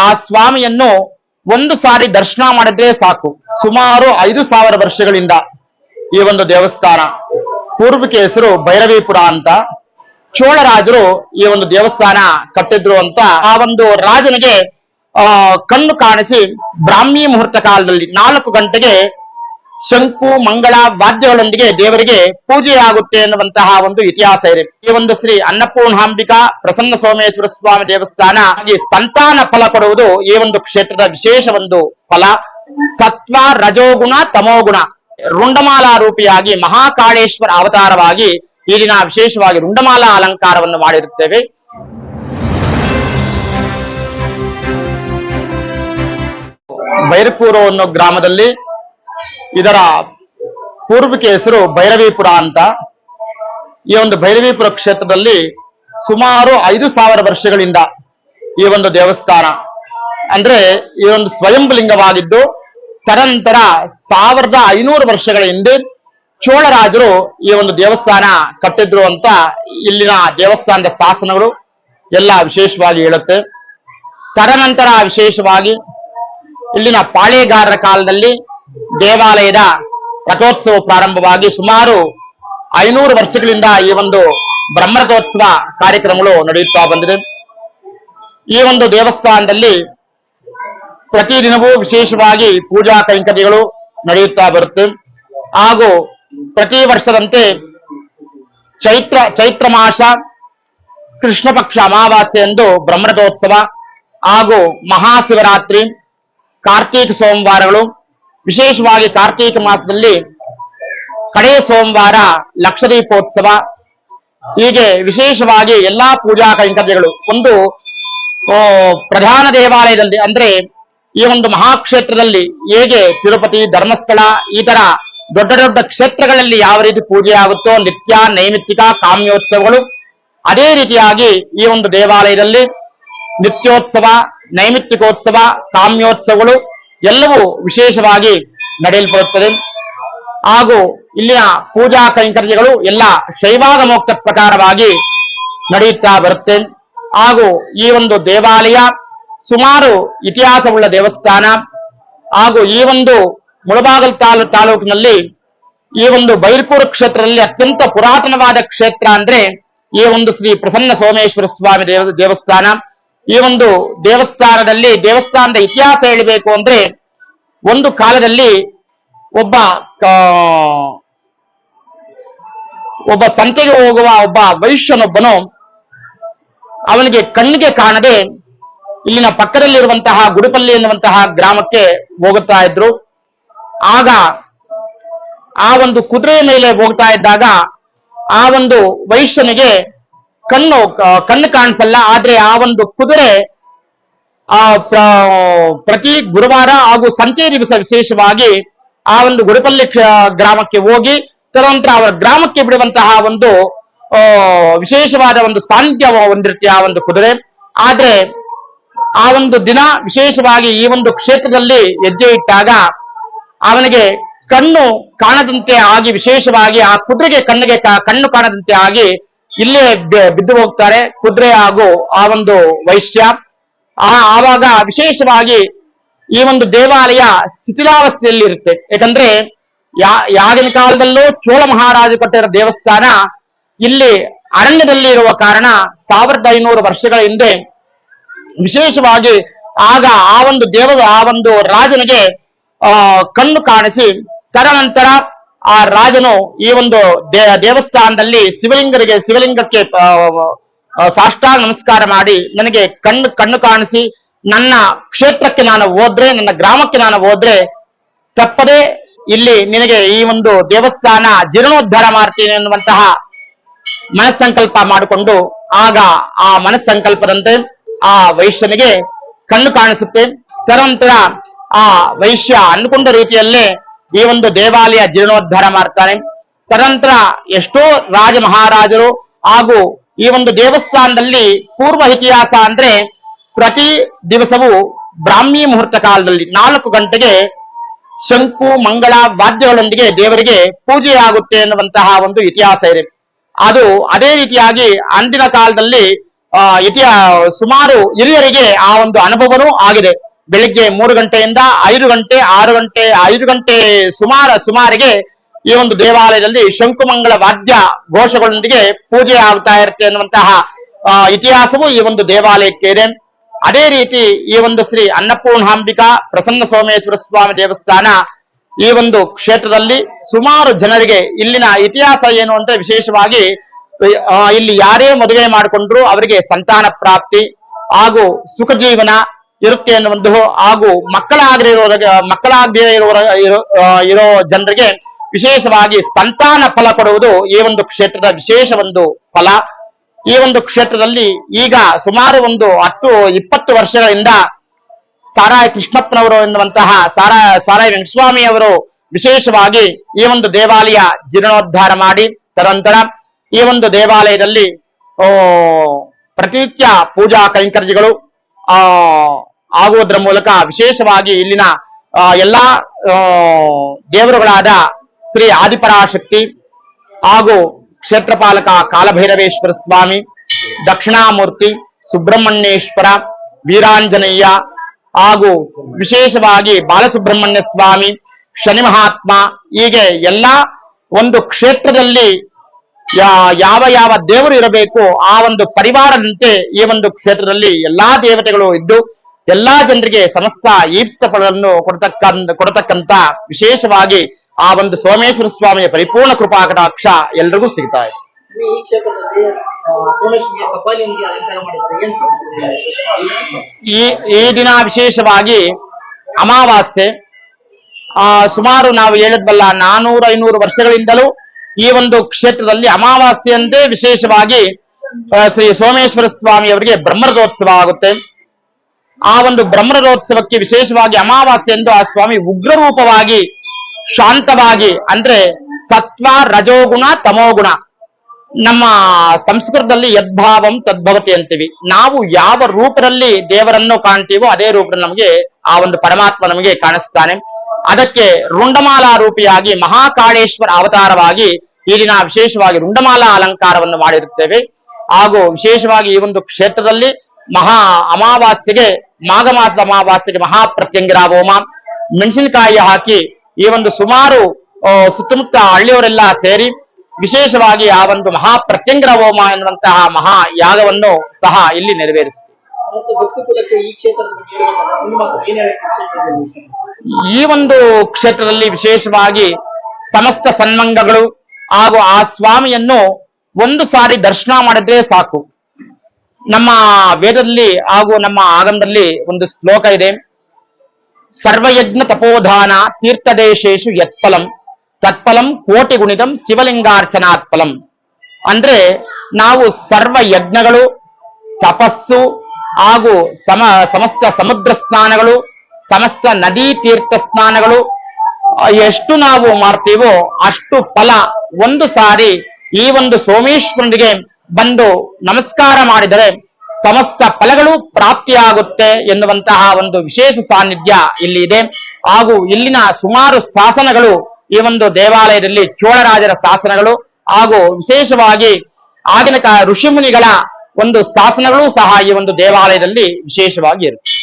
ಆ ಸ್ವಾಮಿಯನ್ನು ಒಂದು ಸಾರಿ ದರ್ಶನ ಮಾಡಿದ್ರೆ ಸಾಕು. ಸುಮಾರು ಐದು ಸಾವಿರ ವರ್ಷಗಳಿಂದ ಈ ಒಂದು ದೇವಸ್ಥಾನ. ಪೂರ್ವಕ್ಕೆ ಹೆಸರು ಭೈರವೀಪುರ ಅಂತ. ಚೋಳರಾಜರು ಈ ಒಂದು ದೇವಸ್ಥಾನ ಕಟ್ಟಿದ್ರು ಅಂತ ಆ ಒಂದು ರಾಜನಿಗೆ ಕಣ್ಣು ಕಾಣಿಸಿ ಬ್ರಾಹ್ಮಿ ಮುಹೂರ್ತ ಕಾಲದಲ್ಲಿ ನಾಲ್ಕು ಗಂಟೆಗೆ ಶಂಕು, ಮಂಗಳ ವಾದ್ಯಗಳೊಂದಿಗೆ ದೇವರಿಗೆ ಪೂಜೆಯಾಗುತ್ತೆ ಎನ್ನುವಂತಹ ಒಂದು ಇತಿಹಾಸ ಇದೆ. ಈ ಒಂದು ಶ್ರೀ ಅನ್ನಪೂರ್ಣಾಂಬಿಕಾ ಪ್ರಸನ್ನ ಸೋಮೇಶ್ವರ ಸ್ವಾಮಿ ದೇವಸ್ಥಾನ ಈ ಸಂತಾನ ಫಲ ಕೊಡುವುದು ಈ ಒಂದು ಕ್ಷೇತ್ರದ ವಿಶೇಷ ಒಂದು ಫಲ. ಸತ್ವ, ರಜೋಗುಣ, ತಮೋಗುಣ. ರುಂಡಮಾಲಾ ರೂಪಿಯಾಗಿ ಮಹಾಕಾಳೇಶ್ವರ ಅವತಾರವಾಗಿ ದಿನ ವಿಶೇಷವಾಗಿ ರುಂಡಮಾಲಾ ಅಲಂಕಾರವನ್ನು ಮಾಡಿರುತ್ತೇವೆ. ಬೈರಪೂರು ಅನ್ನೋ ಗ್ರಾಮದಲ್ಲಿ ಇದರ ಪೂರ್ವಿಕ ಹೆಸರು ಭೈರವೀಪುರ ಅಂತ. ಈ ಒಂದು ಭೈರವೀಪುರ ಕ್ಷೇತ್ರದಲ್ಲಿ ಸುಮಾರು ಐದು ಸಾವಿರ ವರ್ಷಗಳಿಂದ ಈ ಒಂದು ದೇವಸ್ಥಾನ. ಅಂದ್ರೆ ಈ ಒಂದು ಸ್ವಯಂಭುಲಿಂಗವಾಗಿದ್ದು ತದನಂತರ ಸಾವಿರದ ಐನೂರು ವರ್ಷಗಳ ಹಿಂದೆ ಚೋಳರಾಜರು ಈ ಒಂದು ದೇವಸ್ಥಾನ ಕಟ್ಟಿದ್ರು ಅಂತ ಇಲ್ಲಿನ ದೇವಸ್ಥಾನದ ಶಾಸನಗಳು ಎಲ್ಲ ವಿಶೇಷವಾಗಿ ಹೇಳುತ್ತೆ. ತದನಂತರ ವಿಶೇಷವಾಗಿ ಇಲ್ಲಿನ ಪಾಳೇಗಾರರ ಕಾಲದಲ್ಲಿ ದೇವಾಲಯದ ರಥೋತ್ಸವ ಪ್ರಾರಂಭವಾಗಿ ಸುಮಾರು ಐನೂರು ವರ್ಷಗಳಿಂದ ಈ ಒಂದು ಬ್ರಹ್ಮರಥೋತ್ಸವ ಕಾರ್ಯಕ್ರಮಗಳು ನಡೆಯುತ್ತಾ ಬಂದಿದೆ. ಈ ಒಂದು ದೇವಸ್ಥಾನದಲ್ಲಿ ಪ್ರತಿದಿನವೂ ವಿಶೇಷವಾಗಿ ಪೂಜಾ ಕೈಂಕರ್ಯಗಳು ನಡೆಯುತ್ತಾ ಬರುತ್ತೆ. ಹಾಗೂ ಪ್ರತಿ ವರ್ಷದಂತೆ ಚೈತ್ರ ಚೈತ್ರ ಮಾಸ ಕೃಷ್ಣ ಪಕ್ಷ ಅಮಾವಾಸ್ಯೆಯಂದು ಬ್ರಹ್ಮರಥೋತ್ಸವ ಹಾಗೂ ಮಹಾಶಿವರಾತ್ರಿ, ಕಾರ್ತೀಕ ಸೋಮವಾರಗಳು ವಿಶೇಷವಾಗಿ ಕಾರ್ತೀಕ ಮಾಸದಲ್ಲಿ ಕಡೇ ಸೋಮವಾರ ಲಕ್ಷದೀಪೋತ್ಸವ. ಹೀಗೆ ವಿಶೇಷವಾಗಿ ಎಲ್ಲಾ ಪೂಜಾ ಕೈಂಕರ್ಯಗಳು. ಒಂದು ಪ್ರಧಾನ ದೇವಾಲಯದಲ್ಲಿ ಅಂದ್ರೆ ಈ ಒಂದು ಮಹಾಕ್ಷೇತ್ರದಲ್ಲಿ ಹೇಗೆ ತಿರುಪತಿ, ಧರ್ಮಸ್ಥಳ, ಈ ತರ ದೊಡ್ಡ ದೊಡ್ಡ ಕ್ಷೇತ್ರಗಳಲ್ಲಿ ಯಾವ ರೀತಿ ಪೂಜೆ ಆಗುತ್ತೋ ನಿತ್ಯ, ನೈಮಿತ್ತಿಕ, ಕಾಮ್ಯೋತ್ಸವಗಳು, ಅದೇ ರೀತಿಯಾಗಿ ಈ ಒಂದು ದೇವಾಲಯದಲ್ಲಿ ನಿತ್ಯೋತ್ಸವ, ನೈಮಿತ್ತಿಕೋತ್ಸವ, ಕಾಮ್ಯೋತ್ಸವಗಳು ಎಲ್ಲವೂ ವಿಶೇಷವಾಗಿ ನಡೆಯಲ್ಪಡುತ್ತದೆ. ಹಾಗೂ ಇಲ್ಲಿನ ಪೂಜಾ ಕೈಂಕರ್ಯಗಳು ಎಲ್ಲ ಶೈವಾಗಮೋಕ್ತ ಪ್ರಕಾರವಾಗಿ ನಡೆಯುತ್ತಾ ಬರುತ್ತೆ. ಹಾಗೂ ಈ ಒಂದು ದೇವಾಲಯ ಸುಮಾರು ಇತಿಹಾಸವುಳ್ಳ ದೇವಸ್ಥಾನ. ಹಾಗೂ ಈ ಒಂದು ಮುಳಬಾಗಲ್ ತಾಲೂ ತಾಲೂಕಿನಲ್ಲಿ ಈ ಒಂದು ಬೈರ್ಪುರ ಕ್ಷೇತ್ರದಲ್ಲಿ ಅತ್ಯಂತ ಪುರಾತನವಾದ ಕ್ಷೇತ್ರ ಅಂದ್ರೆ ಈ ಒಂದು ಶ್ರೀ ಪ್ರಸನ್ನ ಸೋಮೇಶ್ವರ ಸ್ವಾಮಿ ದೇವ ದೇವಸ್ಥಾನ. ಈ ಒಂದು ದೇವಸ್ಥಾನದಲ್ಲಿ ದೇವಸ್ಥಾನದ ಇತಿಹಾಸ ಹೇಳಬೇಕು ಅಂದ್ರೆ ಒಂದು ಕಾಲದಲ್ಲಿ ಒಬ್ಬ ಒಬ್ಬ ಸಂತೆಗೆ ಹೋಗುವ ಒಬ್ಬ ವೈಶ್ಯನೊಬ್ಬನು ಅವನಿಗೆ ಕಣ್ಣಿಗೆ ಕಾಣದೆ ಇಲ್ಲಿನ ಪಕ್ಕದಲ್ಲಿರುವಂತಹ ಗುಡಿಪಲ್ಲಿ ಎನ್ನುವಂತಹ ಗ್ರಾಮಕ್ಕೆ ಹೋಗುತ್ತಾ ಇದ್ರು. ಆಗ ಆ ಒಂದು ಕುದುರೆ ಮೇಲೆ ಹೋಗ್ತಾ ಇದ್ದಾಗ ಆ ಒಂದು ವೈಶ್ಯನಿಗೆ ಕಲ್ಲು ಕಣ್ಣು ಕಾಣಿಸಲ್ಲ, ಆದ್ರೆ ಆ ಒಂದು ಕುದುರೆ, ಆ ಪ್ರತಿ ಗುರುವಾರ ಹಾಗೂ ಸಂತೆ ದಿವಸ ವಿಶೇಷವಾಗಿ ಆ ಒಂದು ಗುಡಿಪಲ್ಲಿ ಗ್ರಾಮಕ್ಕೆ ಹೋಗಿ, ತದನಂತರ ಅವರ ಗ್ರಾಮಕ್ಕೆ ಬಿಡುವಂತಹ ಒಂದು ವಿಶೇಷವಾದ ಒಂದು ಸಾನ್ನಿಧ್ಯ ಹೊಂದಿರುತ್ತೆ ಆ ಒಂದು ಕುದುರೆ. ಆದ್ರೆ ಆ ಒಂದು ದಿನ ವಿಶೇಷವಾಗಿ ಈ ಒಂದು ಕ್ಷೇತ್ರದಲ್ಲಿ ಹೆಜ್ಜೆ ಇಟ್ಟಾಗ ಅವನಿಗೆ ಕಣ್ಣು ಕಾಣದಂತೆ ಆಗಿ, ವಿಶೇಷವಾಗಿ ಆ ಕುದುರೆಗೆ ಕಣ್ಣಿಗೆ ಕಣ್ಣು ಕಾಣದಂತೆ ಆಗಿ ಇಲ್ಲೇ ಬಿದ್ದು ಹೋಗ್ತಾರೆ. ಕುದುರೆ ಹಾಗೂ ಆ ಒಂದು ವೈಶ್ಯ. ಆ, ಆವಾಗ ವಿಶೇಷವಾಗಿ ಈ ಒಂದು ದೇವಾಲಯ ಶಿಥಿಲಾವಸ್ಥೆಯಲ್ಲಿ ಇರುತ್ತೆ ಯಾಕಂದ್ರೆ ಯಾ, ಯಾಗಿನ ಕಾಲದಲ್ಲೂ ಚೋಳ ಮಹಾರಾಜ ಕಟ್ಟಿರೋ ದೇವಸ್ಥಾನ ಇಲ್ಲಿ ಅರಣ್ಯದಲ್ಲಿ ಇರುವ ಕಾರಣ ಸಾವಿರದ ಐನೂರು ವರ್ಷಗಳ ಹಿಂದೆ ವಿಶೇಷವಾಗಿ ಆಗ ಆ ಒಂದು ದೇವದ, ಆ ಒಂದು ರಾಜನಿಗೆ ಕಣ್ಣು ಕಾಣಿಸಿ ತದನಂತರ ಆ ರಾಜನು ಈ ಒಂದು ದೇವಸ್ಥಾನದಲ್ಲಿ ಶಿವಲಿಂಗರಿಗೆ, ಶಿವಲಿಂಗಕ್ಕೆ ಸಾಷ್ಟಾಂಗ ನಮಸ್ಕಾರ ಮಾಡಿ ನನಗೆ ಕಣ್ಣು ಕಣ್ಣು ಕಾಣಿಸಿ ನನ್ನ ಕ್ಷೇತ್ರಕ್ಕೆ ನಾನು ಹೋದ್ರೆ, ನನ್ನ ಗ್ರಾಮಕ್ಕೆ ನಾನು ಹೋದ್ರೆ ತಪ್ಪದೆ ಇಲ್ಲಿ ನಿನಗೆ ಈ ಒಂದು ದೇವಸ್ಥಾನ ಜೀರ್ಣೋದ್ಧಾರ ಮಾಡ್ತೀನಿ ಎನ್ನುವಂತಹ ಮನಸ್ಸಂಕಲ್ಪ ಮಾಡಿಕೊಂಡು ಆಗ ಆ ಮನಸ್ಸಂಕಲ್ಪದಂತೆ ಆ ವೈಶ್ಯನಿಗೆ ಕಣ್ಣು ಕಾಣಿಸುತ್ತೆ. ತರಂತರ ಆ ವೈಶ್ಯ ಅನ್ಕೊಂಡ ರೀತಿಯಲ್ಲೇ ಈ ಒಂದು ದೇವಾಲಯ ಜೀರ್ಣೋದ್ಧಾರ ಮಾಡ್ತಾರೆ ತದನಂತರ ಎಷ್ಟೋ ರಾಜ ಮಹಾರಾಜರು ಹಾಗೂ ಈ ಒಂದು ದೇವಸ್ಥಾನದಲ್ಲಿ ಪೂರ್ವ ಇತಿಹಾಸ ಅಂದ್ರೆ ಪ್ರತಿ ದಿವಸವೂ ಬ್ರಾಹ್ಮಿ ಮುಹೂರ್ತ ಕಾಲದಲ್ಲಿ ನಾಲ್ಕು ಗಂಟೆಗೆ ಶಂಕು ಮಂಗಳ ವಾದ್ಯಗಳೊಂದಿಗೆ ದೇವರಿಗೆ ಪೂಜೆ ಆಗುತ್ತೆ ಎನ್ನುವಂತಹ ಒಂದು ಇತಿಹಾಸ ಇದೆ. ಅದು ಅದೇ ರೀತಿಯಾಗಿ ಅಂದಿನ ಕಾಲದಲ್ಲಿ ಆ, ಇತಿಹಾ ಸುಮಾರು ಹಿರಿಯರಿಗೆ ಆ ಒಂದು ಅನುಭವನೂ ಆಗಿದೆ. ಬೆಳಿಗ್ಗೆ ಮೂರು ಗಂಟೆಯಿಂದ ಐದು ಗಂಟೆ ಆರು ಗಂಟೆ ಐದು ಗಂಟೆ ಸುಮಾರ ಸುಮಾರಿಗೆ ಈ ಒಂದು ದೇವಾಲಯದಲ್ಲಿ ಶಂಕುಮಂಗಳ ವಾದ್ಯ ಘೋಷಗಳೊಂದಿಗೆ ಪೂಜೆ ಆಗ್ತಾ ಇರುತ್ತೆ ಅನ್ನುವಂತಹ ಆ, ಇತಿಹಾಸವು ಈ ಒಂದು ದೇವಾಲಯಕ್ಕೆ ಇದೆ. ಅದೇ ರೀತಿ ಈ ಒಂದು ಶ್ರೀ ಅನ್ನಪೂರ್ಣಾಂಬಿಕಾ ಪ್ರಸನ್ನ ಸೋಮೇಶ್ವರ ಸ್ವಾಮಿ ದೇವಸ್ಥಾನ ಈ ಒಂದು ಕ್ಷೇತ್ರದಲ್ಲಿ ಸುಮಾರು ಜನರಿಗೆ ಇಲ್ಲಿನ ಇತಿಹಾಸ ಏನು ಅಂದ್ರೆ ವಿಶೇಷವಾಗಿ ಇಲ್ಲಿ ಯಾರೇ ಮದುವೆ ಮಾಡಿಕೊಂಡ್ರು ಅವರಿಗೆ ಸಂತಾನ ಪ್ರಾಪ್ತಿ ಹಾಗೂ ಸುಖ ಜೀವನ ಇರುತ್ತೆ ಅನ್ನುವಂದು ಹಾಗೂ ಮಕ್ಕಳಾಗದೇ ಇರೋ ಮಕ್ಕಳಾಗದೇ ಇರೋ ಇರೋ- ಜನರಿಗೆ ವಿಶೇಷವಾಗಿ ಸಂತಾನ ಫಲ ಕೊಡುವುದು ಈ ಒಂದು ಕ್ಷೇತ್ರದ ವಿಶೇಷ ಒಂದು ಫಲ. ಈ ಒಂದು ಕ್ಷೇತ್ರದಲ್ಲಿ ಈಗ ಸುಮಾರು ಒಂದು ಹತ್ತು, ಇಪ್ಪತ್ತು ವರ್ಷಗಳಿಂದ ಸಾರಾಯ ಕೃಷ್ಣಪ್ಪನವರು ಎನ್ನುವಂತಹ ಸಾರಾ ಸಾರಾಯ ವೆಂಕಟಸ್ವಾಮಿ ಅವರು ವಿಶೇಷವಾಗಿ ಈ ಒಂದು ದೇವಾಲಯ ಜೀರ್ಣೋದ್ಧಾರ ಮಾಡಿ ತದನಂತರ ಈ ಒಂದು ದೇವಾಲಯದಲ್ಲಿ ಪ್ರತಿನಿತ್ಯ ಪೂಜಾ ಕೈಂಕರ್ಯಗಳು, ಆ ಆಗುವುದರ ಮೂಲಕ ವಿಶೇಷವಾಗಿ ಇಲ್ಲಿನ ಎಲ್ಲಾ ದೇವರುಗಳಾದ ಶ್ರೀ ಆದಿಪರಾಶಕ್ತಿ ಹಾಗೂ ಕ್ಷೇತ್ರಪಾಲಕ ಕಾಲಭೈರವೇಶ್ವರ ಸ್ವಾಮಿ, ದಕ್ಷಿಣಾಮೂರ್ತಿ ಸುಬ್ರಹ್ಮಣ್ಯೇಶ್ವರ, ವೀರಾಂಜನೇಯ ಹಾಗೂ ವಿಶೇಷವಾಗಿ ಬಾಲಸುಬ್ರಹ್ಮಣ್ಯ ಸ್ವಾಮಿ, ಶನಿ ಮಹಾತ್ಮ, ಹೀಗೆ ಎಲ್ಲ ಒಂದು ಕ್ಷೇತ್ರದಲ್ಲಿ ಯಾವ ಯಾವ ದೇವರು ಇರಬೇಕು ಆ ಒಂದು ಪರಿವಾರದಂತೆ ಈ ಒಂದು ಕ್ಷೇತ್ರದಲ್ಲಿ ಎಲ್ಲಾ ದೇವತೆಗಳು ಇದ್ದು ಎಲ್ಲಾ ಜನರಿಗೆ ಸಮಸ್ತ ಈಪ್ಸಿತ ಫಲವನ್ನು ಕೊಡತಕ್ಕಂತ ಕೊಡತಕ್ಕಂತ ವಿಶೇಷವಾಗಿ ಆ ಒಂದು ಸೋಮೇಶ್ವರ ಸ್ವಾಮಿಯ ಪರಿಪೂರ್ಣ ಕೃಪಾ ಕಟಾಕ್ಷ ಎಲ್ರಿಗೂ ಸಿಗ್ತಾ ಇದೆ. ಈ ಕ್ಷೇತ್ರದಲ್ಲಿ ಅಲಂಕಾರ ಮಾಡಿದ್ದಾರೆ. ಈ ಈ ದಿನ ವಿಶೇಷವಾಗಿ ಅಮಾವಾಸ್ಯೆ ಆ ಸುಮಾರು ನಾವು ಹೇಳಿದ್ವಲ್ಲ ನಾನೂರ ಐನೂರು ವರ್ಷಗಳಿಂದಲೂ ಈ ಒಂದು ಕ್ಷೇತ್ರದಲ್ಲಿ ಅಮಾವಾಸ್ಯೆಯಂತೆ ವಿಶೇಷವಾಗಿ ಶ್ರೀ ಸೋಮೇಶ್ವರ ಸ್ವಾಮಿ ಅವರಿಗೆ ಬ್ರಹ್ಮರಥೋತ್ಸವ ಆಗುತ್ತೆ. ಆ ಒಂದು ಬ್ರಹ್ಮರಥೋತ್ಸವಕ್ಕೆ ವಿಶೇಷವಾಗಿ ಅಮಾವಾಸ್ಯೆಂದು ಆ ಸ್ವಾಮಿ ಉಗ್ರ ರೂಪವಾಗಿ ಶಾಂತವಾಗಿ ಅಂದ್ರೆ ಸತ್ವ, ರಜೋಗುಣ, ತಮೋಗುಣ. ನಮ್ಮ ಸಂಸ್ಕೃತದಲ್ಲಿ ಯದ್ಭಾವಂ ತದ್ಭವತಿ ಅಂತೀವಿ. ನಾವು ಯಾವ ರೂಪದಲ್ಲಿ ದೇವರನ್ನು ಕಾಣ್ತೀವೋ ಅದೇ ರೂಪದಲ್ಲಿ ನಮಗೆ ಆ ಒಂದು ಪರಮಾತ್ಮ ನಮಗೆ ಕಾಣಿಸ್ತಾನೆ. ಅದಕ್ಕೆ ರುಂಡಮಾಲಾ ರೂಪಿಯಾಗಿ ಮಹಾಕಾಳೇಶ್ವರ ಅವತಾರವಾಗಿ ಈ ದಿನ ವಿಶೇಷವಾಗಿ ರುಂಡಮಾಲಾ ಅಲಂಕಾರವನ್ನು ಮಾಡಿರುತ್ತೇವೆ. ಹಾಗೂ ವಿಶೇಷವಾಗಿ ಈ ಒಂದು ಕ್ಷೇತ್ರದಲ್ಲಿ ಮಹಾ ಅಮಾವಾಸ್ಯೆಗೆ ಮಾಘ ಮಾಸದ ಅಮಾವಾಸ್ಯೆಗೆ ಮಹಾಪ್ರತ್ಯಂಗಿರ ಹೋಮ ಮೆಣಸಿನಕಾಯಿ ಹಾಕಿ ಈ ಒಂದು ಸುಮಾರು ಸುತ್ತಮುತ್ತ ಹಳ್ಳಿಯವರೆಲ್ಲ ಸೇರಿ ವಿಶೇಷವಾಗಿ ಆ ಒಂದು ಮಹಾ ಪ್ರತ್ಯಂಗರ ಹೋಮ ಎನ್ನುವಂತಹ ಮಹಾ ಯಾಗವನ್ನು ಸಹ ಇಲ್ಲಿ ಇಷ್ಟಪಡ್ತೀರಿ? ಈ ಒಂದು ಕ್ಷೇತ್ರದಲ್ಲಿ ವಿಶೇಷವಾಗಿ ಸಮಸ್ತ ಸನ್ಮಂಗಗಳು ಹಾಗೂ ಆ ಸ್ವಾಮಿಯನ್ನು ಒಂದು ಸಾರಿ ದರ್ಶನ ಮಾಡಿದ್ರೆ ಸಾಕು. ನಮ್ಮ ವೇದದಲ್ಲಿ ಹಾಗೂ ನಮ್ಮ ಆಗಮದಲ್ಲಿ ಒಂದು ಶ್ಲೋಕ ಇದೆ. ಸರ್ವಯಜ್ಞ ತಪೋಧಾನ ತೀರ್ಥದೇಶೇಶು ಯತ್ಫಲಂ. ತತ್ಫಲಂ ಕೋಟಿ ಗುಣಿತಂ ಶಿವಲಿಂಗಾರ್ಚನಾತ್ಪಲಂ ಅಂದ್ರೆ ನಾವು ಸರ್ವ ಯಜ್ಞಗಳು ತಪಸ್ಸು ಹಾಗೂ ಸಮ, ಸಮಸ್ತ ಸಮುದ್ರ ಸ್ನಾನಗಳು, ಸಮಸ್ತ ನದಿ ತೀರ್ಥ ಸ್ನಾನಗಳು ಎಷ್ಟು ನಾವು ಮಾಡ್ತೀವೋ ಅಷ್ಟು ಫಲ ಒಂದು ಸಾರಿ ಈ ಒಂದು ಸೋಮೇಶ್ವರನಿಗೆ ಬಂದು ನಮಸ್ಕಾರ ಮಾಡಿದರೆ ಸಮಸ್ತ ಫಲಗಳು ಪ್ರಾಪ್ತಿಯಾಗುತ್ತೆ ಎನ್ನುವಂತಹ ಒಂದು ವಿಶೇಷ ಸಾನ್ನಿಧ್ಯ ಇಲ್ಲಿ ಇದೆ. ಹಾಗೂ ಇಲ್ಲಿನ ಸುಮಾರು ಶಾಸನಗಳು ಈ ಒಂದು ದೇವಾಲಯದಲ್ಲಿ ಚೋಳರಾಜರ ಶಾಸನಗಳು ಹಾಗೂ ವಿಶೇಷವಾಗಿ ಆಗಿನ ಋಷಿಮುನಿಗಳ ಒಂದು ಶಾಸನಗಳು ಸಹ ಈ ಒಂದು ದೇವಾಲಯದಲ್ಲಿ ವಿಶೇಷವಾಗಿ ಇರುತ್ತೆ